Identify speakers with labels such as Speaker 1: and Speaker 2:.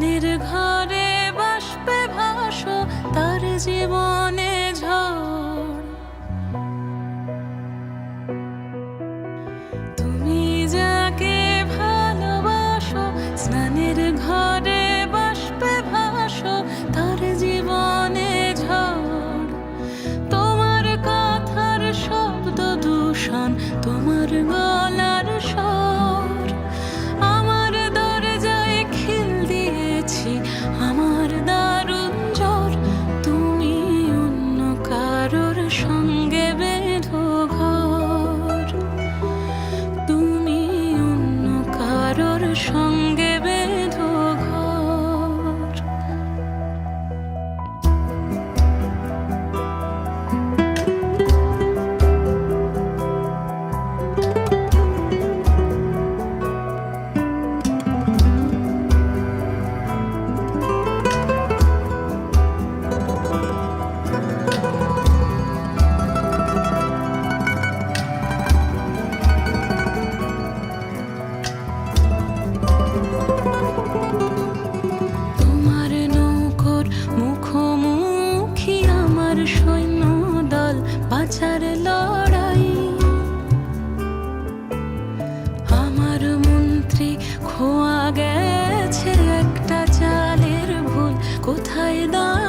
Speaker 1: জ্ঞানের ঘরে বাসবে ভাস, তার জীবনে ঝড়। তুমি যাকে ভালোবাসো, স্নানের ঘরে তার জীবনে তোমার কথার শব্দ দূষণ, তোমার গলার সব সঙ্গে গেছে একটা চালের ভুল। কোথায় দাঁড়াই